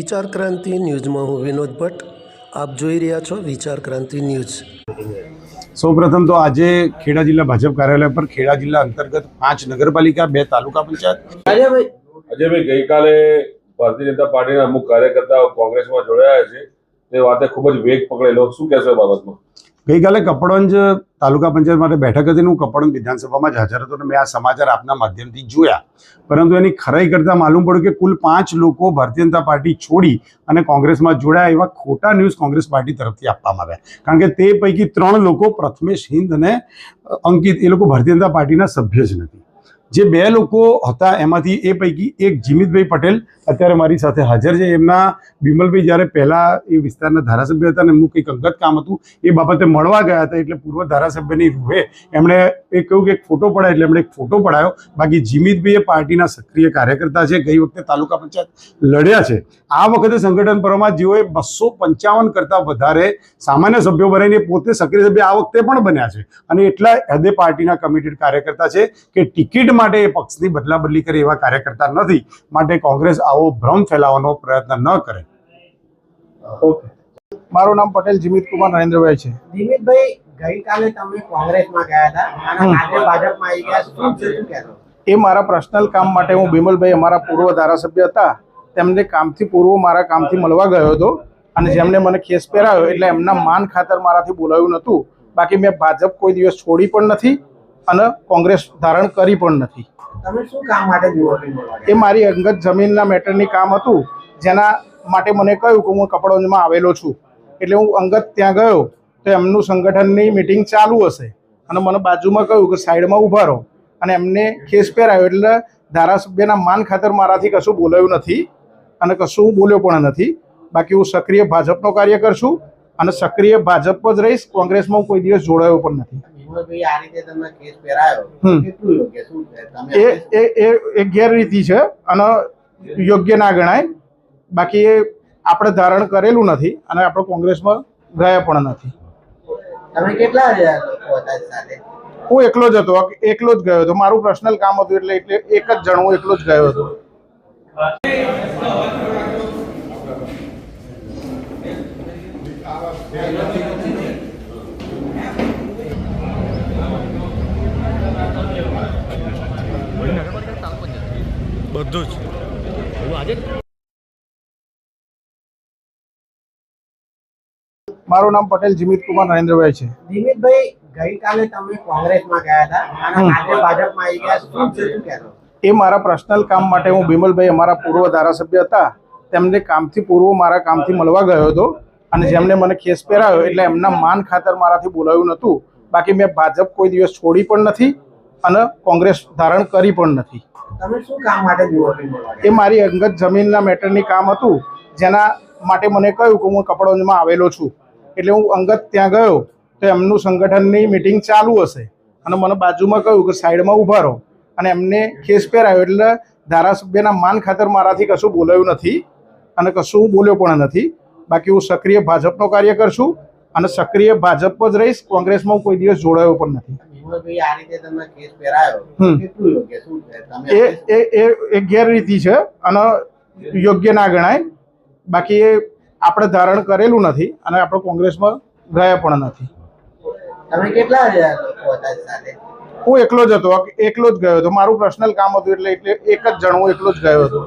વિચાર ક્રાંતિ ન્યૂઝમાં હું વિનોદ ભટ્ટ. આપ જોઈ રહ્યા છો વિચાર ક્રાંતિ ન્યૂઝ. સૌપ્રથમ તો આજે ખેડા જિલ્લા ભાજપ કાર્યાલય પર ખેડા જિલ્લા અંતર્ગત પાંચ નગરપાલિકા બે તાલુકા પંચાયત. અજયભાઈ. ગઈકાલે ભારતીય જનતા પાર્ટીના અમુક કાર્યકર્તાઓ કોંગ્રેસમાં જોડાયા છે. તે વાતે ખૂબ જ વેગ પકડેલો. શું કહેશો એ બાબતમાં? ગઈકાલે કપડવંજ તાલુકા પંચાયત માટે બેઠક હતી હું કપડવંજ વિધાનસભામાં જ હાજર હતો અને મેં આ સમાચાર આપના માધ્યમથી જોયા. પરંતુ એની ખરાઈ કરતાં માલુમ પડ્યું કે કુલ પાંચ લોકો ભારતીય જનતા પાર્ટી છોડી અને કોંગ્રેસમાં જોડાયા એવા ખોટા ન્યૂઝ કોંગ્રેસ પાર્ટી તરફથી આપવામાં આવ્યા. કારણ કે તે પૈકી ત્રણ લોકો પ્રથમેશ હિન્દ અને અંકિત, એ લોકો ભારતીય જનતા પાર્ટીના સભ્ય જ નથી. જે બે લોકો હતા, એમાંથી એ પૈકી એક જીમિતભાઈ પટેલ અત્યારે મારી સાથે હાજર છે. એમના બિમલભાઈ જ્યારે પહેલાં એ વિસ્તારના ધારાસભ્ય હતા ને એમનું કંઈક અંગત કામ હતું, એ બાબતે મળવા ગયા હતા એટલે પૂર્વ ધારાસભ્યની રૂહે એમણે એ કહ્યું કે એક ફોટો પડાય એટલે એમણે એક ફોટો પડાયો. બાકી જીમિતભાઈ એ પાર્ટીના સક્રિય કાર્યકર્તા છે, ગઈ વખતે તાલુકા પંચાયત લડ્યા છે. આ વખતે સંગઠન પરમાં જેઓએ બસો પંચાવન કરતાં વધારે સામાન્ય સભ્યો બનાવીને પોતે સક્રિય સભ્ય આ વખતે પણ બન્યા છે. અને એટલા હદે પાર્ટીના કમિટેડ કાર્યકર્તા છે કે ટિકિટ માટે એ પક્ષની બદલા બદલી કરે એવા કાર્યકર્તા નથી. માટે કોંગ્રેસ આવો ભ્રમ ફેલાવવાનો પ્રયત્ન ન કરે. મારું નામ પટેલ જીમિત કુમાર નરેન્દ્રભાઈ છે. દિલીપભાઈ ગઈકાલે તમે કોંગ્રેસમાં ગયા હતા. અને આજે ભાજપમાં આવી ગયા શું છે એ મારા પર્સનલ કામ માટે હું બિમલભાઈ અમારા પૂર્વ ધારાસભ્ય હતા. તેમને કામથી પૂર્વ મારા કામથી મળવા ગયો હતો. અને જેમને મને ખેસ પહેરાવ્યો એટલે એમના માન ખાતર મારાથી બોલાવ્યું નહોતું. બાકી મેં ભાજપ કોઈ દિવસ છોડી પણ નથી. અને કોંગ્રેસ ધારણ કરી પણ નથી. એ મારી અંગત જમીનના મેટરની કામ હતું. જેના માટે મને કહ્યું કે હું કપડોંજમાં આવેલો છું. એટલે હું અંગત ત્યાં ગયો તો એમનું સંગઠનની મિટિંગ ચાલુ હશે. અને મને બાજુમાં કહ્યું કે સાઈડમાં ઊભા રહો. અને એમને ખેસ પહેરાયો એટલે ધારાસભ્યના માન ખાતર મારાથી કશું બોલાયું નથી અને કશું હું બોલ્યો પણ નથી. બાકી હું સક્રિય ભાજપનો કાર્યકર છું અને સક્રિય ભાજપ જ રહીશ. કોંગ્રેસમાં હું કોઈ દિવસ જોડાયો પણ નથી. એ એ ગેરરીતિ છે અને યોગ્ય ના ગણાય. બાકી એ આપણે ધારણ કરેલું નથી અને આપણે કોંગ્રેસમાં ગયા પણ નથી. તમે કેટલા સાથે? હું એકલો જ હતો. એકલો જ ગયો હતો. મારું પર્સનલ કામ હતું એટલે એટલે એક જ જણ હું એકલો જ ગયો હતો. મારું નામ પટેલ જીમિત કુમાર નરેન્દ્રભાઈ છે. દિલીપભાઈ ગઈકાલે તમે કોંગ્રેસમાં ગયા હતા અને આજે ભાજપમાં આવી ગયા શું છે શું કહેશો? એ મારા પર્સનલ કામ માટે હું બિમલભાઈ અમારા પૂર્વ ધારાસભ્ય હતા. તેમને કામથી પૂર્વ મારા કામથી મળવા ગયો હતો અને જેમને મને કેસ પહેરાવ્યો એટલે એમના માન ખાતર મારાથી બોલાવ્યું નહોતું. બાકી મેં ભાજપ કોઈ દિવસ છોડી પણ નથી. અને કોંગ્રેસ ધારણ કરી પણ નથી. એ મારી અંગત જમીનના મેટરની કામ હતું. જેના માટે મને કહ્યું કે હું કપડવંજમાં આવેલો છું. એટલે હું અંગત ત્યાં ગયો તો એમનું સંગઠનની મિટિંગ ચાલુ હશે. અને મને બાજુમાં કહ્યું કે સાઈડમાં ઊભા રહો. અને એમને ખેસ પહેરાયો એટલે ધારાસભ્યના માન ખાતર મારાથી કશું બોલાયું નથી અને કશું હું બોલ્યો પણ નથી. બાકી હું સક્રિય ભાજપનો કાર્યકર છું અને સક્રિય ભાજપ જ રહીશ. કોંગ્રેસમાં હું કોઈ દિવસ જોડાયો પણ નથી. એ ગેરરીતિ છે અને યોગ્ય ના ગણાય. બાકી એ આપણે ધારણ કરેલું નથી અને આપણે કોંગ્રેસમાં ગયા પણ નથી. તમે કેટલા સાથે? હું એકલો જ હતો એકલો જ ગયો હતો. મારું પર્સનલ કામ હતું એટલે એટલે એક જ જણ હું એકલો જ ગયો હતો.